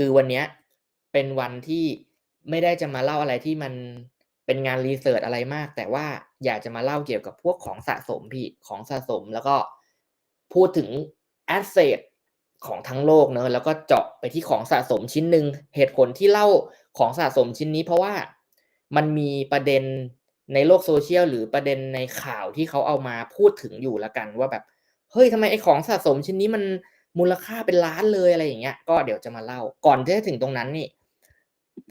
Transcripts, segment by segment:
คือวันนี้เป็นวันที่ไม่ได้จะมาเล่าอะไรที่มันเป็นงานรีเสิร์ชอะไรมาก แต่ว่าอยากจะมาเล่าเกี่ยวกับพวกของสะสมพี่ของสะสมแล้วก็พูดถึงแอสเซทของทั้งโลกเนอะแล้วก็เจาะไปที่ของสะสมชิ้นหนึ่งเหตุผลที่เล่าของสะสมชิ้นนี้ เพราะว่ามันมีประเด็นในโลกโซเชียลหรือประเด็นในข่าวที่เขาเอามาพูดถึงอยู่ละกันว่าแบบเฮ้ยทำไมไอ้ของสะสมชิ้นนี้มัน มูลค่าเป็นล้านเลยอะไรอย่างเงี้ยก็เดี๋ยวจะมาเล่า ก่อนที่จะถึงตรงนั้นนี่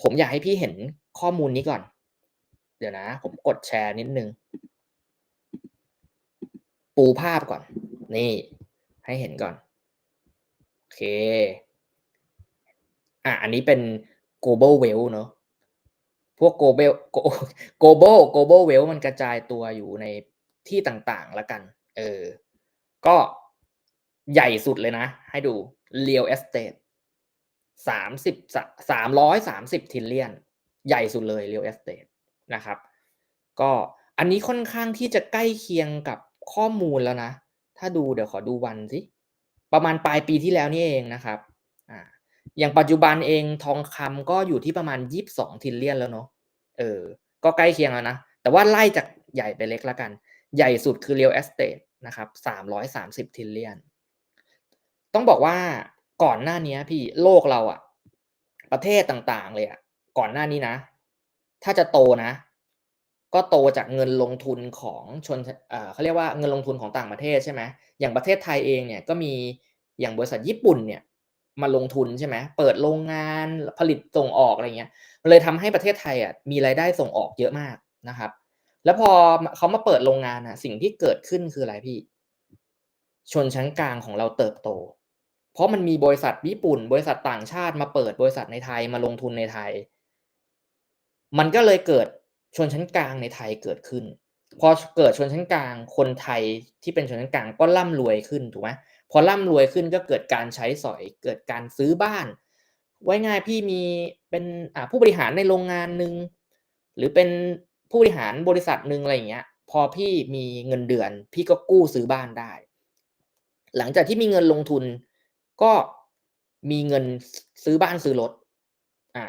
ผมอยากให้พี่เห็นข้อมูลนี้ก่อน เดี๋ยวนะ ผมกดแชร์นิดนึง ปูภาพก่อน นี่ ให้เห็นก่อน โอเค อะ อันนี้เป็น global wealth เนอะพวก global global global wealth มันกระจายตัวอยู่ในที่ต่างๆล้วกัน เออ ก็ ใหญ่สุดเลยนะ ให้ดู real estate สามสิบสามร้อยสามสิบทิลเลียน ใหญ่สุดเลย real estate นะครับ ก็อันนี้ค่อนข้างที่จะใกล้เคียงกับข้อมูลแล้วนะ ถ้าดูเดี๋ยวขอดูวันสิ ประมาณปลายปีที่แล้วนี่เองนะครับอ่าอย่างปัจจุบันเองทองคำก็อยู่ที่ประมาณยี่สิบสองทิลเลียนแล้วเนาะเออ ก็ใกล้เคียงแล้วนะ แต่ว่าไล่จากใหญ่ไปเล็กแล้วกัน ใหญ่สุดคือ real estate นะครับสามร้อยสามสิบทิลเลียน ต้องบอกว่าก่อนหน้านี้พี่โลกเราอะประเทศต่างๆ เลยอะก่อนหน้านี้นะ ถ้าจะโตนะ ก็โตจากเงินลงทุนของชนเขาเรียกว่าเงินลงทุนของต่างประเทศใช่ไหมอย่างประเทศไทยเองเนี่ยก็มีอย่างบริษัทญี่ปุ่นเนี่ยมาลงทุนใช่ไหมเปิดโรงงานผลิตส่งออกอะไรเงี้ยเลยทำให้ประเทศไทยอะมีรายได้ส่งออกเยอะมากนะครับ แล้วพอเขามาเปิดโรงงานอะสิ่งที่เกิดขึ้นคืออะไรพี่ ชนชั้นกลางของเราเติบโต เพราะมันมีบริษัทญี่ปุ่น บริษัทต่างชาติมาเปิดบริษัทในไทยมาลงทุนในไทย มันก็เลยเกิดชนชั้นกลางในไทยเกิดขึ้น พอเกิดชนชั้นกลางคนไทยที่เป็นชนชั้นกลางก็ร่ำรวยขึ้นถูกไหมพอร่ำรวยขึ้นก็เกิดการใช้สอยเกิดการซื้อบ้าน ไว้ง่ายพี่มีเป็นผู้บริหารในโรงงานหนึ่งหรือเป็นผู้บริหารบริษัทหนึ่งอะไรอย่างเงี้ย พอพี่มีเงินเดือน พี่ก็กู้ซื้อบ้านได้ หลังจากที่มีเงินลงทุน ก็มีเงินซื้อบ้านซื้อรถอ่า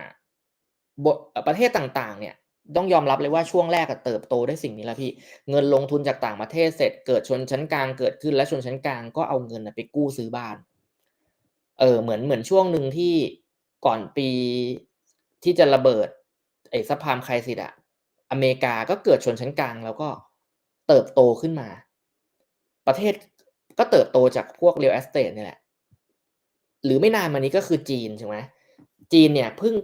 ประเทศต่างๆ เนี่ยต้องยอมรับเลยว่าช่วงแรกเติบโตได้สิ่งนี้แล้วพี่ เงินลงทุนจากต่างประเทศเสร็จเกิดชนชั้นกลางเกิดขึ้นและชนชั้นกลางก็เอาเงินไปกู้ซื้อบ้าน เออเหมือนเหมือนช่วงหนึ่งที่ก่อนปีที่จะระเบิดไอ้ซัพพามไครซิดอะอเมริกาก็เกิดชนชั้นกลางแล้วก็เติบโตขึ้นมา ประเทศก็เติบโตจากพวกเรียลแอสเตทนี่แหละ หรือไม่นานมานี้ก็คือจีนใช่ไหมจีนเนี่ยเพิ่ง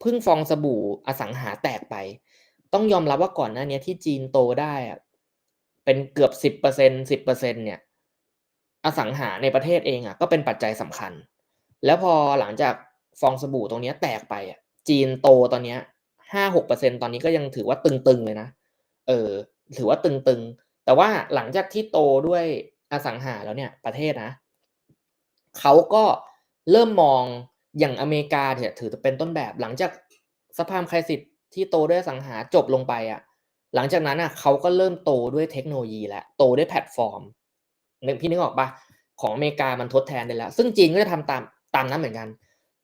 เพิ่งฟองสบู่อสังหาแตกไป ต้องยอมรับว่าก่อนหน้านี้ที่จีนโตได้อะเป็นเกือบสิบเปอร์เซ็นสิบเปอร์เซ็นเนี่ย อสังหาในประเทศเองอะก็เป็นปัจจัยสำคัญ แล้วพอหลังจากฟองสบู่ตรงนี้แตกไปอะจีนโตตอนนี้ห้าหกเปอร์เซ็นตอนนี้ก็ยังถือว่าตึงๆเลยนะ เออ ถือว่าตึงๆ แต่ว่าหลังจากที่โตด้วยอสังหาแล้วเนี่ยประเทศนะเขาก็ เริ่มมองอย่างอเมริกาเนี่ยถือเป็นต้นแบบหลังจากสภาพครสิทธิ์ที่โตด้วยสังหาจบลงไปอะหลังจากนั้นอะเขาก็เริ่มโตด้วยเทคโนโลยีแล้วโตด้วยแพลตฟอร์มนึกพี่นึกออกปะของอเมริกามันทดแทนได้แล้ว ซึ่งจีนก็จะทำตามตามนั้นเหมือนกัน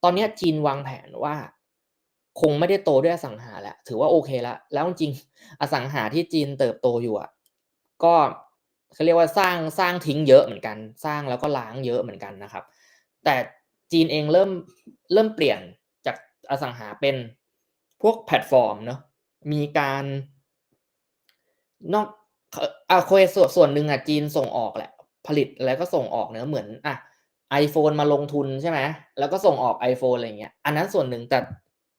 ตอนนี้จีนวางแผนว่า คงไม่ได้โตด้วยอสังหาแล้วถือว่าโอเคแล้วแล้วจริงอสังหาที่จีนเติบโตอยู่อะก็เขาเรียกว่าสร้างสร้างทิ้งเยอะเหมือนกัน สร้างแล้วก็ล้างเยอะเหมือนกันนะครับ แต่ จีนเองเริ่มเริ่มเปลี่ยนจากอสังหาเป็นพวกแพลตฟอร์มเนาะมีการนอกอ่าโคส่วนส่วนหนึ่งอะจีนส่งออกแหละ ผลิตแล้วก็ส่งออกเนื้อเหมือนอะไอโฟนมาลงทุนใช่ไหมแล้วก็ส่งออก iPhone อะไรเงี้ย อันนั้นส่วนหนึ่งแต่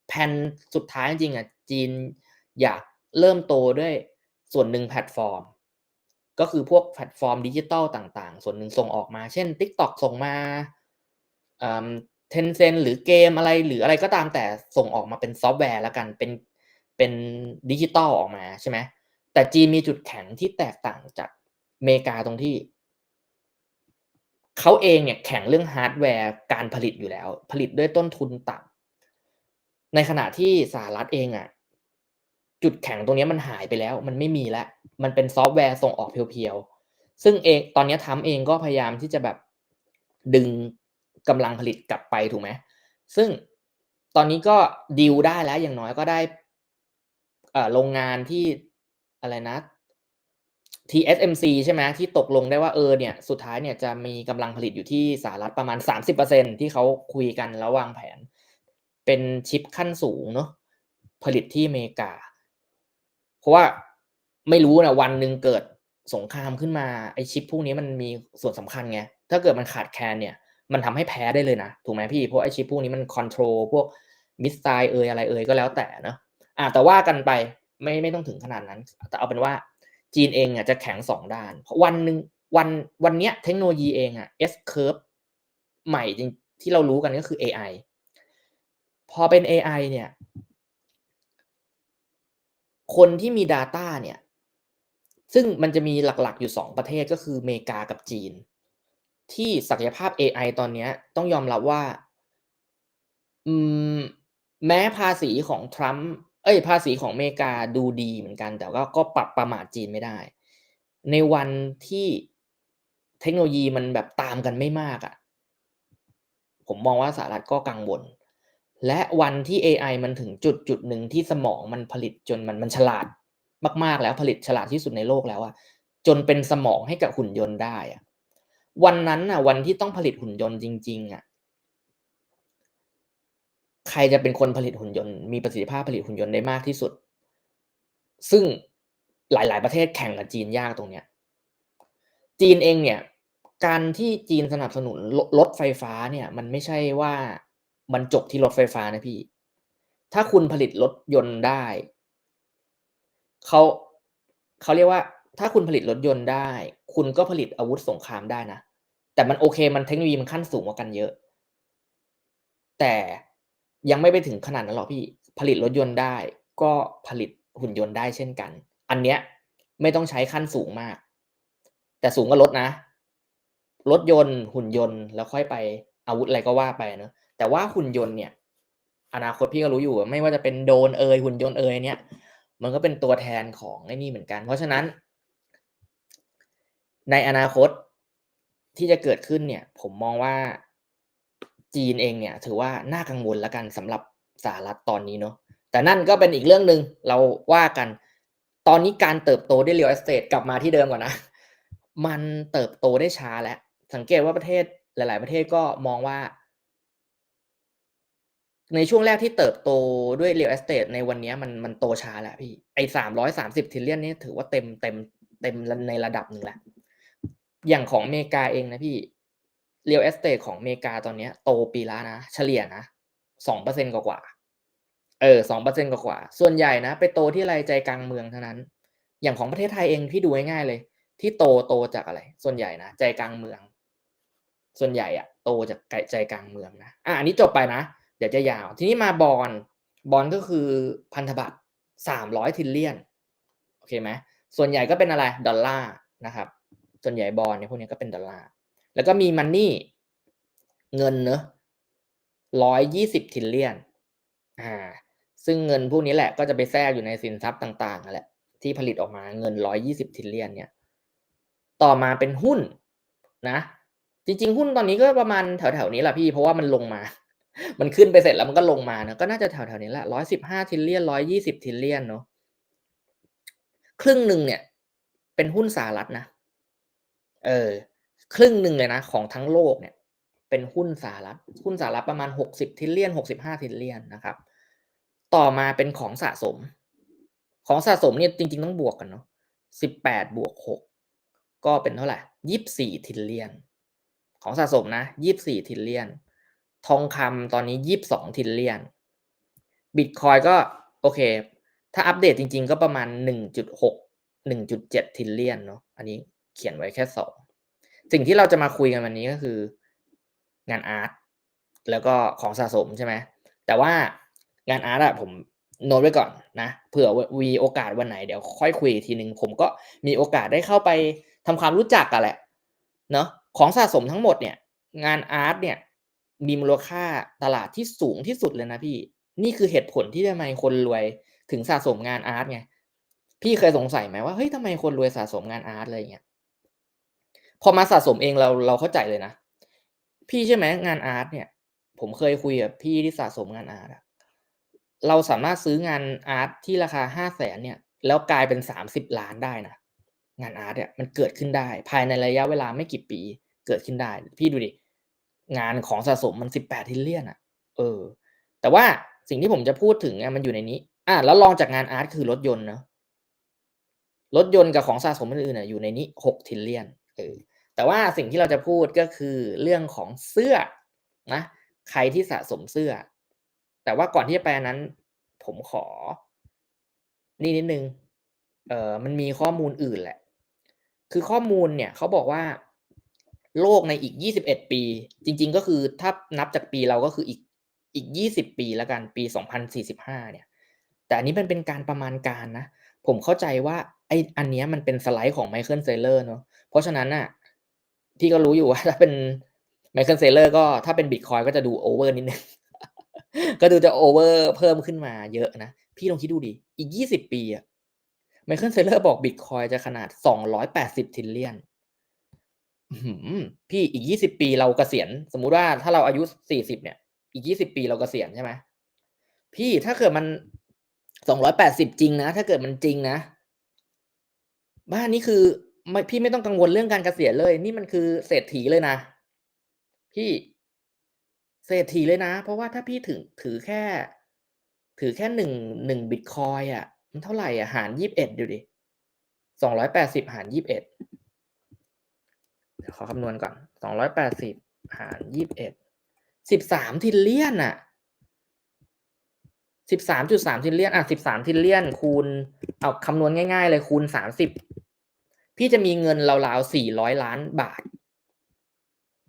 แผนสุดท้ายจริงอะจีนอยากเริ่มโตด้วยส่วนหนึ่งแพลตฟอร์ม ก็คือพวกแพลตฟอร์มดิจิตอลต่างๆ ส่วนหนึ่งส่งออกมา เช่น TikTok ส่งมา เทนเซนหรือเกมอะไรหรืออะไรก็ตามแต่ส่งออกมาเป็นซอฟต์แวร์แล้วกันเป็นเป็นดิจิตอลออกมาใช่ไหมแต่จีนมีจุดแข็งที่แตกต่างจากอเมริกาตรงที่เขาเองเนี่ยแข่งเรื่องฮาร์ดแวร์การผลิตอยู่แล้ว ผลิตด้วยต้นทุนต่ำในขณะที่สหรัฐเองอะ จุดแข็งตรงนี้มันหายไปแล้ว มันไม่มีแล้ว มันเป็นซอฟต์แวร์ส่งออกเพียวๆซึ่งเองตอนนี้ทำเองก็พยายามที่จะแบบดึง กำลังผลิตกลับไปถูกไหมซึ่งตอนนี้ก็ดีลได้แล้วอย่างน้อยก็ได้โรงงานที่อะไรนะ TSMC ใช่ไหมที่ตกลงได้ว่าเออเนี่ยสุดท้ายเนี่ยจะมีกำลังผลิตอยู่ที่สหรัฐประมาณ 30%ที่เขาคุยกันแล้ววางแผน เป็นชิปขั้นสูงเนาะผลิตที่อเมริกา เพราะว่าไม่รู้นะวันหนึ่งเกิดสงครามขึ้นมาไอชิปพวกนี้มันมีส่วนสำคัญไงถ้าเกิดมันขาดแคลนเนี่ย มันทำให้แพ้ได้เลยนะ ถูกไหมพี่ เพราะไอชิปพวกนี้มันคอนโทรลพวกมิสไซล์เอยอะไรเอยก็แล้วแต่เนะอ่าแต่ว่ากันไปไม่ไม่ต้องถึงขนาดนั้น แต่เอาเป็นว่าจีนเองอะจะแข็งสองด้าน เพราะวันหนึ่งวันวันเนี้ยเทคโนโลยีเองอะ S curve ใหม่จริงที่เรารู้กันก็คือ AI พอเป็น AI เนี่ย คนที่มี Data เนี่ย ซึ่งมันจะมีหลักๆอยู่สองประเทศก็คืออเมริกากับจีน ที่ศักยภาพ AI ตอนนี้ต้องยอมรับว่าอืมแม้ภาษีของทรัมป์เอ้ยภาษีของอเมริกาดูดีเหมือนกัน แต่ว่าก็ปรับประมาทจีนไม่ได้ ในวันที่เทคโนโลยีมันแบบตามกันไม่มากอะ่ะ ผมมองว่าสหรัฐก็กังวล และวันที่ AI มันถึงจุดจุดหนึ่งที่สมองมันผลิตจนมันมันฉลาดมาก ๆ แล้วผลิตฉลาดที่สุดในโลกแล้วอะจนเป็นสมองให้กับหุ่นยนต์ได้อะ วันนั้นอะวันที่ต้องผลิตหุ่นยนต์จริง ๆอะใครจะเป็นคนผลิตหุ่นยนต์มีประสิทธิภาพผลิตหุ่นยนต์ได้มากที่สุด ซึ่งหลาย ๆ ประเทศแข่งกับจีนยากตรงเนี้ย จีนเองเนี่ย การที่จีนสนับสนุนรถไฟฟ้าเนี่ย มันไม่ใช่ว่ามันจบที่รถไฟฟ้านะพี่ ถ้าคุณผลิตรถยนต์ได้เขาเขาเรียกว่า ถ้าคุณผลิตรถยนต์ได้ คุณก็ผลิตอาวุธสงครามได้นะ แต่มันโอเคมันเทคโนโลยีมันขั้นสูงกว่ากันเยอะ แต่ยังไม่ไปถึงขนาดนั้นหรอกพี่ ผลิตรถยนต์ได้ ก็ผลิตหุ่นยนต์ได้เช่นกัน อันเนี้ยไม่ต้องใช้ขั้นสูงมาก แต่สูงก็ลดนะ รถยนต์หุ่นยนต์แล้วค่อยไปอาวุธอะไรก็ว่าไปเนาะแต่ว่าหุ่นยนต์เนี่ย อนาคตพี่ก็รู้อยู่ไม่ว่าจะเป็นโดนเอยหุ่นยนต์เอยเนี่ย มันก็เป็นตัวแทนของไอ้นี่เหมือนกัน เพราะฉะนั้น ในอนาคต ที่จะเกิดขึ้นเนี่ย ผมมองว่าจีนเองเนี่ย ถือว่าน่ากังวลแล้วกันสำหรับสหรัฐตอนนี้เนาะแต่นั่นก็เป็นอีกเรื่องหนึ่งเราว่ากัน ตอนนี้การเติบโตด้วยเรียลเอสเตทกลับมาที่เดิมก่อนนะ มันเติบโตได้ช้าแล้ว สังเกตว่าประเทศหลาย ๆ ประเทศก็มองว่า ในช่วงแรกที่เติบโตด้วยเรียลเอสเตทในวันนี้มันมันโตช้าแล้วพี่ไอ้สามร้อยสามสิบทิลเลียนนี่ถือว่าเต็มเต็มเต็มในระดับหนึ่งแล้ว อย่างของเมกาเองนะพี่เรียลเอสเตทของเมกาตอนนี้โตปีละนะ เฉลี่ยนะสองเปอร์เซ็นกว่าเออสองเปอร์เซ็นกว่า ส่วนใหญ่นะ ไปโตที่อะไรใจกลางเมืองเท่านั้น อย่างของประเทศไทยเองพี่ดูง่ายๆเลย ที่โตโตจากอะไร ส่วนใหญ่นะใจกลางเมือง ส่วนใหญ่อะโตจากใจกลางเมืองนะอะอันนี้จบไปนะ เดี๋ยวจะยาว ทีนี้มาบอลบอลก็คือพันธบัตรสามร้อยทิลเลียนโอเคไหมส่วนใหญ่ก็เป็นอะไรดอลลาร์นะครับ ส่วนใหญ่บอลเนี่ยพวกนี้ก็เป็นดอลลาร์แล้วก็มีมันนี่เงินเนอะร้อยยี่สิบทิลเลียนอ่าซึ่งเงินพวกนี้แหละก็จะไปแทรกอยู่ในสินทรัพย์ต่างๆนั่นแหละที่ผลิตออกมาเงินร้อยยี่สิบทิลเลียนเนี่ยต่อมาเป็นหุ้นนะจริงๆ หุ้นตอนนี้ก็ประมาณแถวๆนี้แหละพี่เพราะว่ามันลงมา มันขึ้นไปเสร็จแล้วมันก็ลงมาเนะก็น่าจะแถวๆนี้แหละร้อยสิบห้าทิลเลียนร้อยยี่สิบทิลเลียนเนาะครึ่งหนึ่งเนี่ย เป็นหุ้นสหรัฐนะ เออครึ่งหนึ่งเลยนะ ของทั้งโลกเนี่ย เป็นหุ้นสหรัฐหุ้นสหรัฐประมาณหกสิบทิลเลียนหกสิบห้าทิลเลียนนะครับ ต่อมาเป็นของสะสม ของสะสมเนี่ยจริง ๆ ต้องบวกกันเนาะสิบแปดบวกหกก็เป็นเท่าไหร่ยี่สิบสี่ทิลเลียน ของสะสมนะยี่สิบสี่ทิลเลียน ทองคำตอนนี้ยี่สิบสองทิลเลียนบิตคอยก็โอเค ถ้าอัปเดตจริง ๆ ก็ประมาณหนึ่งจุดหกหนึ่งจุดเจ็ดทิลเลียนเนาะอันนี้ เขียนไว้แค่สองสิ่งที่เราจะมาคุยกันวันนี้ก็คือ งานอาร์ตแล้วก็ของสะสมใช่ไหมแต่ว่างานอาร์ตอะผมโน้ตไว้ก่อนนะเผื่อวีโอกาสวันไหนเดี๋ยวค่อยคุยทีหนึ่งผมก็มีโอกาสได้เข้าไปทำความรู้จักกันแหละเนาะของสะสมทั้งหมดเนี่ย งานอาร์ตเนี่ยมีมูลค่าตลาดที่สูงที่สุดเลยนะพี่ นี่คือเหตุผลที่ทำไมคนรวยถึงสะสมงานอาร์ตไงพี่เคยสงสัยไหมว่าเฮ้ยทำไมคนรวยสะสมงานอาร์ตอะไรเงี้ย พอมาสะสมเองเราเราเข้าใจเลยนะ พี่ใช่ไหมงานอาร์ตเนี่ย ผมเคยคุยกับพี่ที่สะสมงานอาร์ตเราสามารถซื้องานอาร์ตที่ราคาห้าแสนเนี่ย แล้วกลายเป็นสามสิบล้านได้นะงานอาร์ตเนี่ยมันเกิดขึ้นได้ ภายในระยะเวลาไม่กี่ปีเกิดขึ้นได้ พี่ดูดิงานของสะสมมันสิบแปดทิลเลียนอะเออ แต่ว่าสิ่งที่ผมจะพูดถึงเนี่ยมันอยู่ในนี้ อะแล้วลองจากงานอาร์ตคือรถยนต์เนาะรถยนต์กับของสะสมอื่นๆอยู่ในนี้หกทิลเลียน เออแต่ว่าสิ่งที่เราจะพูดก็คือเรื่องของเสื้อนะใครที่สะสมเสื้อ แต่ว่าก่อนที่จะไปนนั้น ผมขอ นี่นิดนึงเออมันมีข้อมูลอื่นแหละ คือข้อมูลเนี่ยเขาบอกว่า โลกในอีก 21 ปี จริง ๆ ก็คือถ้านับจากปีเราก็คืออีกอีก 20 ปีแล้วกันปี 2045 เนี่ย แต่อันนี้มันเป็นการประมาณการนะ ผมเข้าใจว่า ไออันเนี้ยมันเป็นสไลด์ของไมเคิลเซเลอร์เนาะเพราะฉะนั้นน่ะพี่ก็รู้อยู่ว่าถ้าเป็นไมเคิลเซเลอร์ก็ถ้าเป็นบิตคอยก็จะดูโอเวอร์นิดนึง ก็ดูจะโอเวอร์เพิ่มขึ้นมาเยอะนะ พี่ลองคิดดูดิ อีก20ปีอะไมเคิลเซเลอร์บอกบิตคอยจะขนาด280ทิลเลียนพี่อีก20ปีเรากเกษียณ สมมุติว่าถ้าเราอายุ40เนี่ย อีก20ปีเรากเกษียณใช่ไหมพี่ถ้าเกิดมัน280จริงนะ ถ้าเกิดมันจริงนะ บ้านนี้คือไม่พี่ไม่ต้องกังวลเรื่องการเกษียณเลย นี่มันคือเศรษฐีเลยนะ พี่เศรษฐีเลยนะ เพราะว่าถ้าพี่ถึงถือแค่ ถือแค่หนึ่งหนึ่งบิตคอยอะ มันเท่าไหร่อะหารยี่สิบเอ็ดดูดิสองร้อยแปดสิบหารยี่สิบเอ็ดเดี๋ยวขอคำนวณก่อนสองร้อยแปดสิบหารยี่สิบเอ็ดสิบสามทิลเลียนอะ สิบสามจุดสามทิลเลียนอะสิบสามทิลเลียนคูณเอาคำนวณง่ายๆ เลยคูณสามสิบพี่จะมีเงินราวๆสี่ร้อยล้านบาท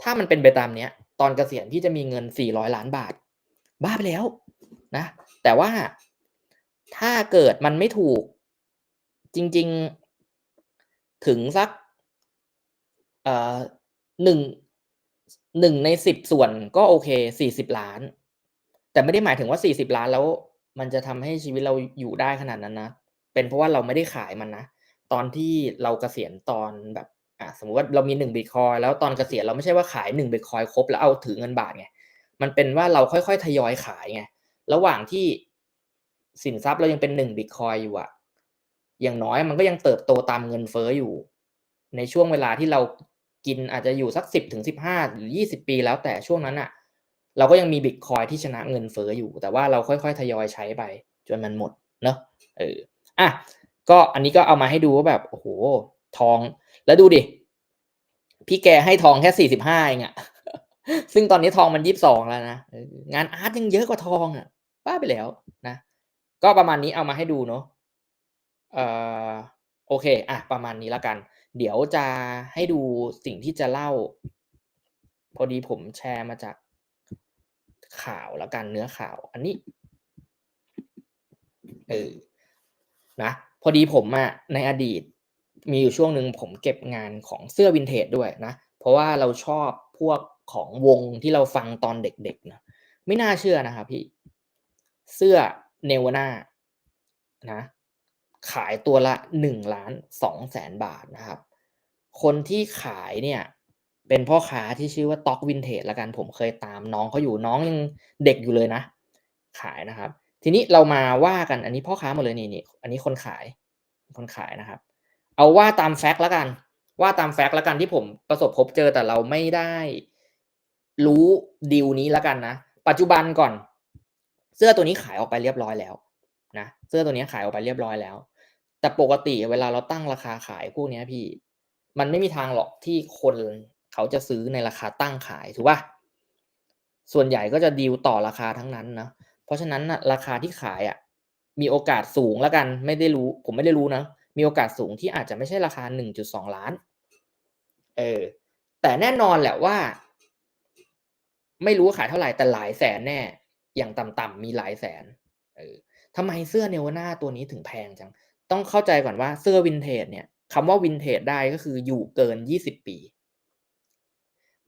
ถ้ามันเป็นไปตามเนี้ย ตอนเกษียณพี่จะมีเงินสี่ร้อยล้านบาท บ้าไปแล้วนะ แต่ว่าถ้าเกิดมันไม่ถูก จริง ๆ ถึงสักเอ่อหนึ่งหนึ่งในสิบส่วนก็โอเคสี่สิบล้าน แต่ไม่ได้หมายถึงว่าสี่สิบล้านแล้ว มันจะทำให้ชีวิตเราอยู่ได้ขนาดนั้นนะ เป็นเพราะว่าเราไม่ได้ขายมันนะ ตอนที่เราเกษียณตอนแบบอะสมมติว่าเรามีหนึ่งบิตคอยแล้วตอนเกษียณเราไม่ใช่ว่าขายหนึ่งบิตคอยครบแล้วเอาถือเงินบาทไง มันเป็นว่าเราค่อยๆ ทยอยขายไง ระหว่างที่สินทรัพย์เรายังเป็นหนึ่งบิตคอยอยู่อะอย่างน้อยมันก็ยังเติบโตตามเงินเฟ้ออยู่ ในช่วงเวลาที่เรากินอาจจะอยู่สักสิบถึงสิบห้าหรือยี่สิบปีแล้วแต่ช่วงนั้นอะ เราก็ยังมีบิตคอยที่ชนะเงินเฟ้ออยู่ แต่ว่าเราค่อยๆ ทยอยใช้ไป จนมันหมดเนาะเอออะก็อันนี้ก็เอามาให้ดูว่าแบบโอ้โหทอง แล้วดูดิ พี่แกให้ทองแค่สี่สิบห้าเองอะซึ่งตอนนี้ทองมันยี่สิบสองแล้วนะงานอาร์ตยังเยอะกว่าทองอะป้าไปแล้วนะ ก็ประมาณนี้เอามาให้ดูเนาะเอ่อโอเคอะประมาณนี้แล้วกัน เดี๋ยวจะให้ดูสิ่งที่จะเล่า พอดีผมแชร์มาจาก ข่าวแล้วกันเนื้อข่าว อันนี้เออนะพอดีผมอะในอดีต มีอยู่ช่วงหนึ่งผมเก็บงานของเสื้อวินเทจด้วยนะ เพราะว่าเราชอบพวกของวงที่เราฟังตอนเด็กๆนะไม่น่าเชื่อนะครับพี่ เสื้อเนวนานะขายตัวละหนึ่งล้านสองแสนบาทนะครับ คนที่ขายเนี่ย เป็นพ่อค้าที่ชื่อว่าต็อกวินเทจละกันผมเคยตามน้องเขาอยู่น้องยังเด็กอยู่เลยนะ ขายนะครับ ทีนี้เรามาว่ากันอันนี้พ่อค้าหมดเลยนี่นี่อันนี้คนขายคนขายนะครับ เอาว่าตามแฟกต์ล้วกัน ว่าตามแฟกต์ล้วกันที่ผมประสบพบเจอแต่เราไม่ได้รู้ดีลนี้ล้วกันนะ ปัจจุบันก่อน เสื้อตัวนี้ขายออกไปเรียบร้อยแล้วนะเสื้อตัวนี้ขายออกไปเรียบร้อยแล้ว แต่ปกติเวลาเราตั้งราคาขายพวกนี้พี่ มันไม่มีทางหรอกที่คน เขาจะซื้อในราคาตั้งขายถูกป่ะส่วนใหญ่ก็จะดีลต่อราคาทั้งนั้นนะเพราะฉะนั้นนะราคาที่ขายอะมีโอกาสสูงแล้วกันไม่ได้รู้ ผมไม่ได้รู้นะมีโอกาสสูงที่อาจจะไม่ใช่ราคาหนึ่งจุดสองล้านเออแต่แน่นอนแหละว่า ไม่รู้ขายเท่าไหร่แต่หลายแสนแน่ อย่างต่ำๆมีหลายแสนเออทำไมเสื้อเนวน่าตัวนี้ถึงแพงจัง ต้องเข้าใจก่อนว่าเสื้อวินเทจเนี่ยคำว่าวินเทจได้ก็คืออยู่เกินยี่สิบปี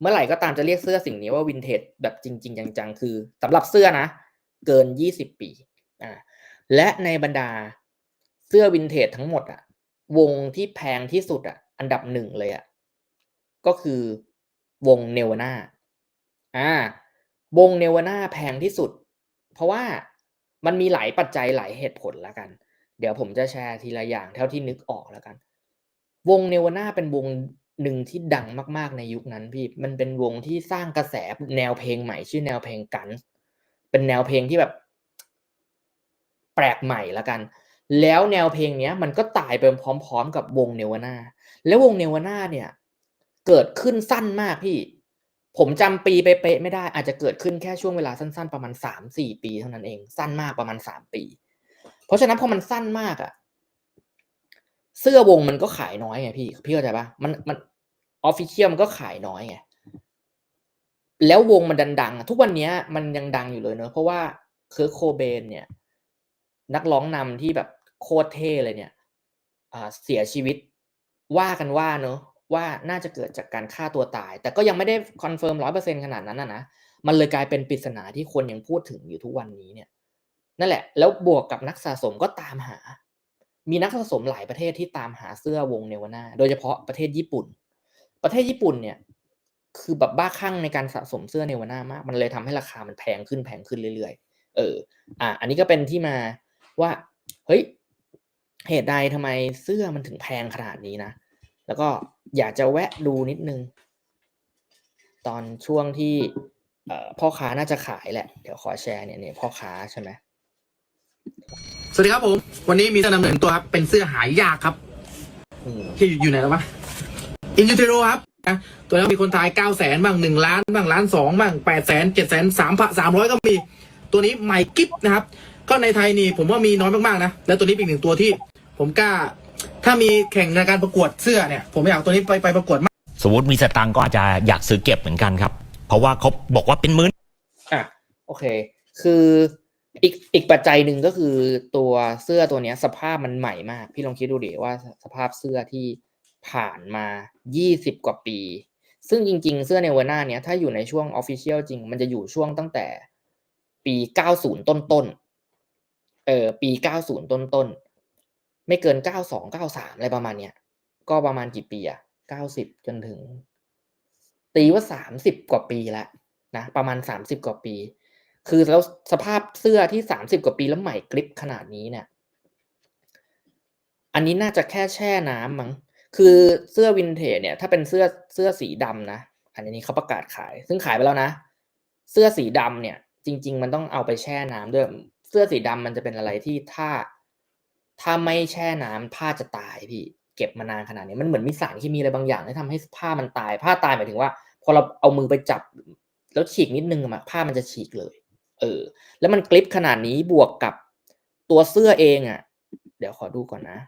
เมื่อไหร่ก็ตามจะเรียกเสื้อสิ่งนี้ว่าวินเทจแบบจริง ๆ จังๆ คือสำหรับเสื้อนะ เกินยี่สิบปีอ่าและในบรรดาเสื้อวินเทจทั้งหมดอะวงที่แพงที่สุดอะอันดับหนึ่งเลยอะก็คือวงเนวาน่าอ่าวงเนวาน่าแพงที่สุด เพราะว่ามันมีหลายปัจจัยหลายเหตุผลแล้วกัน เดี๋ยวผมจะแชร์ทีละอย่างเท่าที่นึกออกแล้วกัน วงเนวาน่าเป็นวง หนึ่งที่ดังมากๆในยุคนั้นพี่ มันเป็นวงที่สร้างกระแสแนวเพลงใหม่ ชื่อแนวเพลงกัน เป็นแนวเพลงที่แบบ แปลกใหม่ละกัน แล้วแนวเพลงเนี้ย มันก็ตายไปพร้อม ๆ กับวงเนวาน่าแล้ววงเนวาน่าเนี่ย เกิดขึ้นสั้นมากพี่ ผมจำปีไปเป๊ะไม่ได้ อาจจะเกิดขึ้นแค่ช่วงเวลาสั้นๆ ประมาณสามสี่ปีเท่านั้นเอง สั้นมากประมาณสามปี เพราะฉะนั้นพอมันสั้นมากอะเสื้อวงมันก็ขายน้อยไงพี่ พี่เข้าใจปะมันมัน ออฟฟิเชียลมันก็ขายน้อยไงแล้ววงมันดังๆอะทุกวันนี้มันยังดังอยู่เลยเนอะเพราะว่าเคิร์โคเบนเนี่ย นักร้องนำที่แบบโคตรเท่เลยเนี่ยเสียชีวิตว่ากันว่าเนอะว่าน่าจะเกิดจากการฆ่าตัวตาย แต่ก็ยังไม่ได้คอนเฟิร์มร้อยเปอร์เซ็นขนาดนั้นนะนะมันเลยกลายเป็นปริศนาที่คนยังพูดถึงอยู่ทุกวันนี้เนี่ย นั่นแหละ แล้วบวกกับนักสะสมก็ตามหา มีนักสะสมหลายประเทศที่ตามหาเสื้อวงเนวาน่าโดยเฉพาะประเทศญี่ปุ่น ประเทศญี่ปุ่นเนี่ย คือแบบบ้าคลั่งในการสะสมเสื้อเนวาน่ามาก มันเลยทำให้ราคามันแพงขึ้นแพงขึ้นเรื่อยๆ เออ อะอันนี้ก็เป็นที่มาว่า เฮ้ย เหตุใดทำไมเสื้อมันถึงแพงขนาดนี้นะ แล้วก็อยากจะแวะดูนิดนึง ตอนช่วงที่เอ่อพ่อค้าน่าจะขายแหละ เดี๋ยวขอแชร์เนี่ยเนี่ยพ่อค้าใช่ไหมสวัสดีครับผม วันนี้มีเสื้อนำเสนอตัวครับ เป็นเสื้อหายากครับอืมที่อยู่ไหนแล้ววะ อินยูเทโรครับนะตัวนี้มีคนทายเก้าแสนบ้างหนึ่งล้านบ้างล้านสองบ้างแปดแสนเจ็ดแสนสามพันสามร้อยก็มี ตัวนี้ใหม่กิ๊บนะครับ ก็ในไทยนี่ผมว่ามีน้อยมากๆนะ แล้วตัวนี้เป็นอีกหนึ่งตัวที่ ผมกล้า ถ้ามีแข่งในการประกวดเสื้อเนี่ย ผมอยากเอาตัวนี้ไปไปประกวดมาก สมมติมีสตังค์ก็อาจจะอยากซื้อเก็บเหมือนกันครับ เพราะว่าเขาบอกว่าเป็นหมื่นอะโอเค คืออีกอีกปัจจัยหนึ่งก็คือตัวเสื้อตัวเนี้ยสภาพมันใหม่มาก พี่ลองคิดดูดิว่าสภาพเสื้อที่ ผ่านมา 20 กว่าปี ซึ่งจริง ๆ เสื้อเนวาน่าเนี้ยถ้าอยู่ในช่วงออฟฟิเชียลจริง มันจะอยู่ช่วงตั้งแต่ปี 90 ต้นๆเออปี 90 ต้นๆไม่เกิน 92 93 อะไรประมาณเนี้ยก็ประมาณกี่ปีอะ90 จนถึง ตีว่า 30 กว่าปีแล้วนะประมาณ 30 กว่าปี คือแล้วสภาพเสื้อที่ 30 กว่าปีแล้วใหม่กริปขนาดนี้เนี่ยอันนี้น่าจะแค่แช่น้ำมั้ง คือเสื้อวินเทจเนี่ย ถ้าเป็นเสื้อเสื้อสีดำนะ อันนี้เขาประกาศขาย ซึ่งขายไปแล้วนะ เสื้อสีดำเนี่ย จริง ๆ มันต้องเอาไปแช่น้ำด้วย เสื้อสีดำมันจะเป็นอะไรที่ถ้า ถ้าไม่แช่น้ำผ้าจะตายพี่ เก็บมานานขนาดนี้มันเหมือนมีสารเคมีอะไรบางอย่างที่ทำให้ผ้ามันตาย ผ้าตายหมายถึงว่า พอเราเอามือไปจับ แล้วฉีกนิดนึงอะผ้ามันจะฉีกเลย เออ แล้วมันกริปขนาดนี้บวกกับตัวเสื้อเองอะเดี๋ยวขอดูก่อนนะ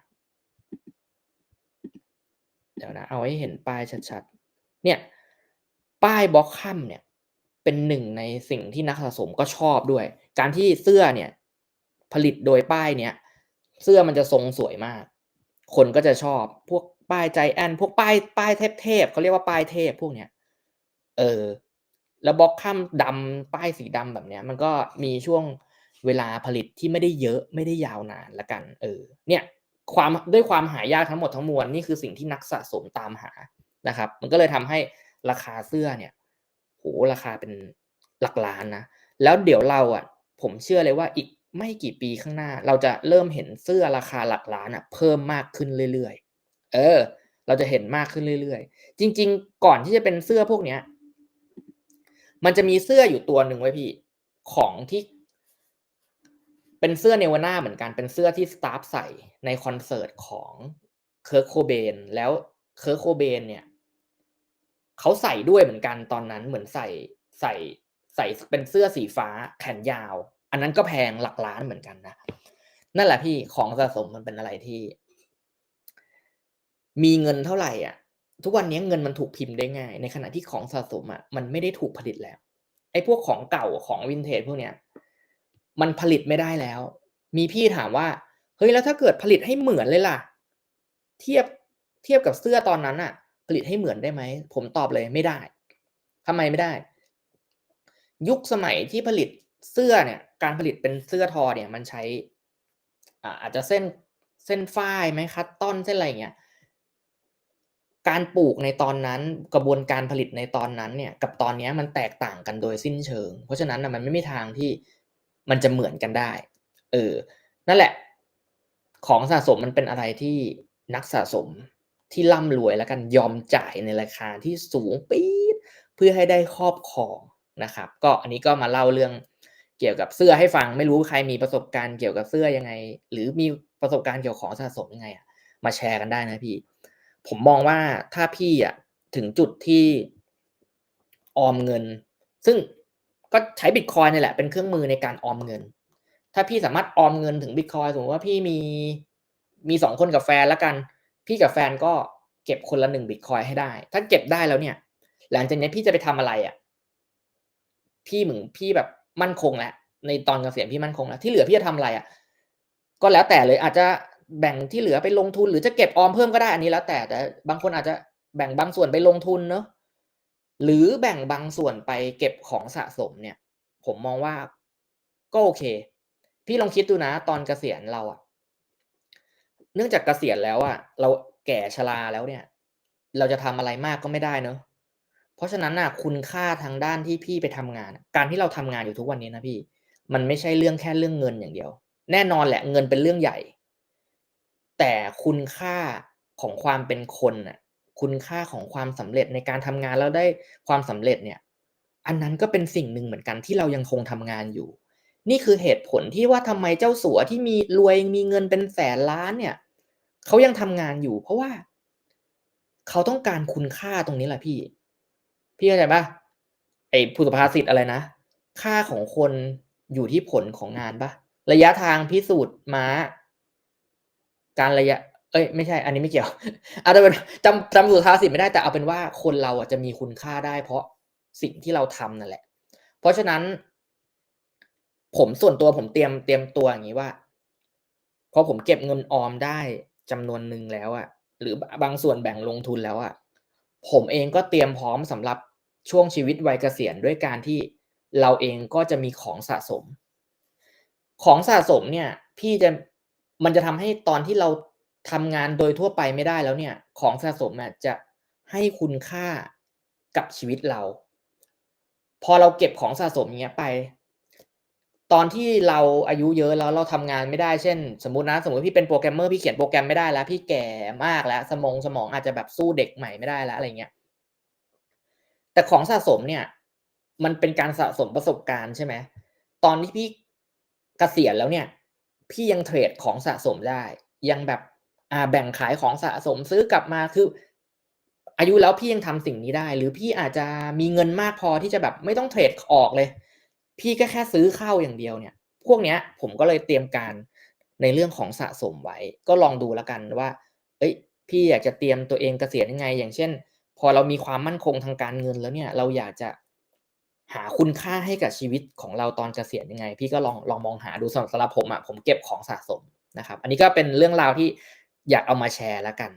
เดี๋ยวนะ เอาให้เห็นป้ายชัดๆ เนี่ย ป้ายบล็อกคัมเนี่ย เป็นหนึ่งในสิ่งที่นักสะสมก็ชอบด้วย การที่เสื้อเนี่ย ผลิตโดยป้ายเนี่ย เสื้อมันจะทรงสวยมาก คนก็จะชอบ พวกป้ายใจแอน พวกป้ายป้ายเทพๆเขาเรียกว่าป้ายเทพพวกเนี้ย เออ แล้วบล็อกข้ามดำป้ายสีดำแบบเนี้ย มันก็มีช่วงเวลาผลิตที่ไม่ได้เยอะไม่ได้ยาวนานละกัน เออ เนี่ย ความด้วยความหายากทั้งหมดทั้งมวลนี่คือสิ่งที่นักสะสมตามหานะครับ มันก็เลยทำให้ราคาเสื้อเนี่ยโหราคาเป็นหลักล้านนะแล้วเดี๋ยวเราอะผมเชื่อเลยว่าอีกไม่กี่ปีข้างหน้า เราจะเริ่มเห็นเสื้อราคาหลักล้านอะเพิ่มมากขึ้นเรื่อยๆ เออ เราจะเห็นมากขึ้นเรื่อยๆ จริง ๆ ก่อนที่จะเป็นเสื้อพวกเนี้ย มันจะมีเสื้ออยู่ตัวหนึ่งไว้พี่ ของที่ เป็นเสื้อเนวาน่าเหมือนกันเป็นเสื้อที่สตาฟใส่ในคอนเสิร์ตของเคิร์กโคเบนแล้วเคิร์กโคเบนเนี่ยเขาใส่ด้วยเหมือนกันตอนนั้นเหมือนใส่ใส่ใส่เป็นเสื้อสีฟ้าแขนยาว อันนั้นก็แพงหลักล้านเหมือนกันนะนั่นแหละพี่ของสะสมมันเป็นอะไรที่ มีเงินเท่าไหร่อะ ทุกวันนี้เงินมันถูกพิมพ์ได้ง่าย ในขณะที่ของสะสมอะมันไม่ได้ถูกผลิตแล้ว ไอ้พวกของเก่าของวินเทจพวกเนี้ย มันผลิตไม่ได้แล้ว มีพี่ถามว่า เฮ้ยแล้วถ้าเกิดผลิตให้เหมือนเลยล่ะ เทียบเทียบกับเสื้อตอนนั้นอะผลิตให้เหมือนได้ไหม ผมตอบเลยไม่ได้ทำไมไม่ได้ ยุคสมัยที่ผลิตเสื้อเนี่ย การผลิตเป็นเสื้อทอเนี่ย มันใช้อ่าอาจจะเส้นเส้นฝ้ายไหมคัตตอนเส้นอะไรอย่างเงี้ยการปลูกในตอนนั้นกระบวนการผลิตในตอนนั้นเนี่ย กับตอนนี้มันแตกต่างกันโดยสิ้นเชิง เพราะฉะนั้นนะมันไม่มีทางที่ มันจะเหมือนกันได้ เออ นั่นแหละ ของสะสมมันเป็นอะไรที่นักสะสมที่ร่ำรวยแล้วกันยอมจ่ายในราคาที่สูงปี๊ดเพื่อให้ได้ครอบครองนะครับ ก็อันนี้ก็มาเล่าเรื่องเกี่ยวกับเสื้อให้ฟัง ไม่รู้ใครมีประสบการณ์เกี่ยวกับเสื้อยังไง หรือมีประสบการณ์เกี่ยวกับของสะสมยังไงอะมาแชร์กันได้นะพี่ ผมมองว่าถ้าพี่อะถึงจุดที่ออมเงิน ซึ่ง ก็ใช้บิตคอยนี่แหละเป็นเครื่องมือในการออมเงิน ถ้าพี่สามารถออมเงินถึงบิตคอยสมมติว่าพี่มีมีสองคนกับแฟนแล้วกัน พี่กับแฟนก็เก็บคนละหนึ่งบิตคอยให้ได้ ถ้าเก็บได้แล้วเนี่ย หลังจากนี้พี่จะไปทำอะไรอะ พี่เหมือนพี่แบบมั่นคงแล้วในตอนเกษียณพี่มั่นคงแล้วที่เหลือพี่จะทำอะไรอะ ก็แล้วแต่เลยอาจจะแบ่งที่เหลือไปลงทุนหรือจะเก็บออมเพิ่มก็ได้อันนี้แล้วแต่แต่บางคนอาจจะแบ่งบางส่วนไปลงทุนเนอะ หรือแบ่งบางส่วนไปเก็บของสะสมเนี่ย ผมมองว่าก็โอเค พี่ลองคิดดูนะ ตอนเกษียณเราอะเนื่องจากเกษียณแล้วอะเราแก่ชราแล้วเนี่ย เราจะทำอะไรมากก็ไม่ได้เนอะเพราะฉะนั้นน่ะ คุณค่าทางด้านที่พี่ไปทำงาน การที่เราทำงานอยู่ทุกวันนี้นะพี่ มันไม่ใช่เรื่องแค่เรื่องเงินอย่างเดียว แน่นอนแหละเงินเป็นเรื่องใหญ่ แต่คุณค่าของความเป็นคนน่ะ คุณค่าของความสำเร็จในการทำงานแล้วได้ความสำเร็จเนี่ย อันนั้นก็เป็นสิ่งหนึ่งเหมือนกันที่เรายังคงทำงานอยู่ นี่คือเหตุผลที่ว่าทำไมเจ้าสัวที่มีรวยมีเงินเป็นแสนล้านเนี่ยเขายังทำงานอยู่ เพราะว่า เขาต้องการคุณค่าตรงนี้แหละพี่ พี่เข้าใจปะไอ้พุทธภาษิตอะไรนะค่าของคนอยู่ที่ผลของงานปะระยะทางพิสูจน์ม้า การระยะ เอ้ยไม่ใช่ อันนี้ไม่เกี่ยวอาจจะเป็นจำจำสุภาษิไม่ได้แต่เอาเป็นว่าคนเราอะจะมีคุณค่าได้ เพราะสิ่งที่เราทำนั่นแหละ เพราะฉะนั้น ผมส่วนตัวผมเตรียมเตรียมตัวอย่างนี้ว่าพอผมเก็บเงินออมได้จำนวนหนึ่งแล้วอะ หรือบางส่วนแบ่งลงทุนแล้วอะ ผมเองก็เตรียมพร้อมสำหรับช่วงชีวิตวัยเกษียณด้วยการที่เราเองก็จะมีของสะสม ของสะสมเนี่ย พี่จะมันจะทำให้ตอนที่เรา ทำงานโดยทั่วไปไม่ได้แล้วเนี่ย ของสะสมอะจะให้คุณค่ากับชีวิตเรา พอเราเก็บของสะสมเงี้ยไป ตอนที่เราอายุเยอะแล้วเราทำงานไม่ได้เช่น สมมตินะ สมมติพี่เป็นโปรแกรมเมอร์พี่เขียนโปรแกรมไม่ได้แล้ว พี่แก่มากแล้ว สมองสมองอาจจะแบบสู้เด็กใหม่ไม่ได้แล้วอะไรเงี้ยแต่ของสะสมเนี่ย มันเป็นการสะสมประสบการณ์ใช่ไหมตอนที่พี่เกษียณแล้วเนี่ย พี่ยังเทรดของสะสมได้ยังแบบ อ่าแบ่งขายของสะสมซื้อกลับมาคือ อายุแล้วพี่ยังทำสิ่งนี้ได้ หรือพี่อาจจะมีเงินมากพอที่จะแบบไม่ต้องเทรดออกเลย พี่ก็แค่ซื้อเข้าอย่างเดียวเนี่ย พวกเนี้ยผมก็เลยเตรียมการในเรื่องของสะสมไว้ ก็ลองดูแล้วกันว่า เอ้ย พี่อยากจะเตรียมตัวเองเกษียณยังไง อย่างเช่น พอเรามีความมั่นคงทางการเงินแล้วเนี่ย เราอยากจะหาคุณค่าให้กับชีวิตของเราตอนเกษียณยังไง พี่ก็ลองลองมองหาดูสำหรับผมอะผมเก็บของสะสมนะครับ อันนี้ก็เป็นเรื่องราวที่ อยากเอามาแชร์แล้วกัน